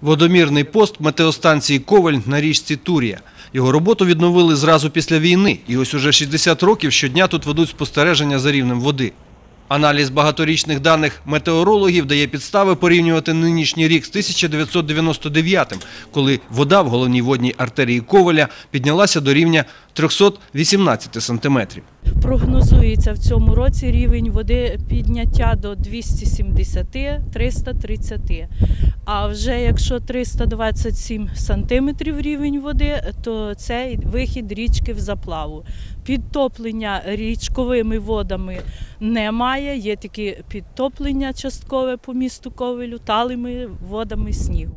Водомірний пост метеостанції Коваль на річці Турія. Його роботу відновили зразу після війни, і ось уже 60 років щодня тут ведуть спостереження за рівнем води. Аналіз багаторічних даних метеорологів дає підстави порівнювати нинішній рік з 1999, коли вода в головній водній артерії Коваля піднялася до рівня 318 сантиметрів. Прогнозується в цьому році рівень води підняття до 270-330. А вже якщо 327 сантиметрів рівень води, то це вихід річки в заплаву. Підтоплення річковими водами немає, є тільки підтоплення часткове по місту Ковелю талими водами снігу.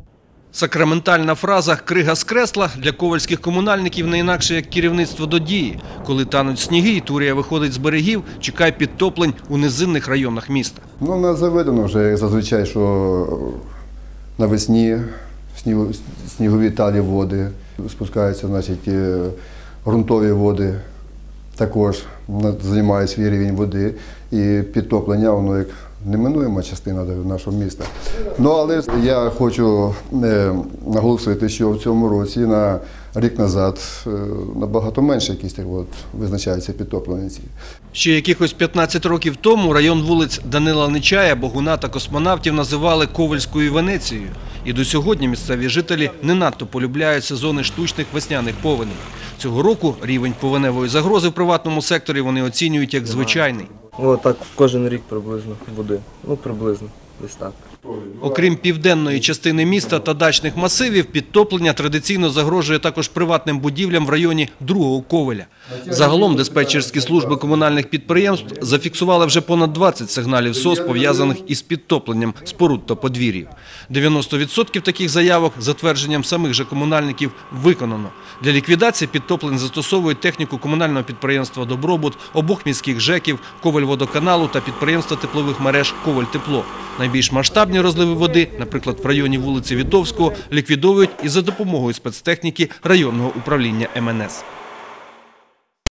Сакраментальна фраза «крига з кресла» для ковальських комунальників не інакше як керівництво до дії. Коли тануть сніги і Турія виходить з берегів, чекає підтоплень у низинних районах міста. Ну, нас заведено вже як зазвичай, що навесні снігові талі води, спускаються, значить, е, ґрунтові води також займають свій рівень води. І підтоплення, воно як неминуема частина нашого міста. Ну, але я хочу е, наголосити, що в цьому році на рік назад е, набагато менше якісь от, визначаються підтоплення. Ще якихось 15 років тому район вулиць Данила Нечая, Богуна та космонавтів називали Ковальською Венецією. І до сьогодні місцеві жителі не надто полюбляють сезони штучних весняних повеней. Цього року рівень повеневої загрози в приватному секторі вони оцінюють як звичайний. Ну, так кожен рік приблизно води. Ну, приблизно, Окрім південної частини міста та дачних масивів, підтоплення традиційно загрожує також приватним будівлям в районі другого ковеля. Загалом диспетчерські служби комунальних підприємств зафіксували вже понад 20 сигналів СОС, пов'язаних із підтопленням споруд та подвір'їв. 90% таких заявок, за твердженням самих же комунальників, виконано. Для ліквідації підтоплень застосовують техніку комунального підприємства «Добробут», обох міських ЖЕКів, Коваль-водоканалу та підприємства теплових мереж «Коваль-тепло». Найбільш масштабні розливи води, наприклад, в районі вулиці Вітовського, ліквідовують і за допомогою спецтехніки районного управління МНС.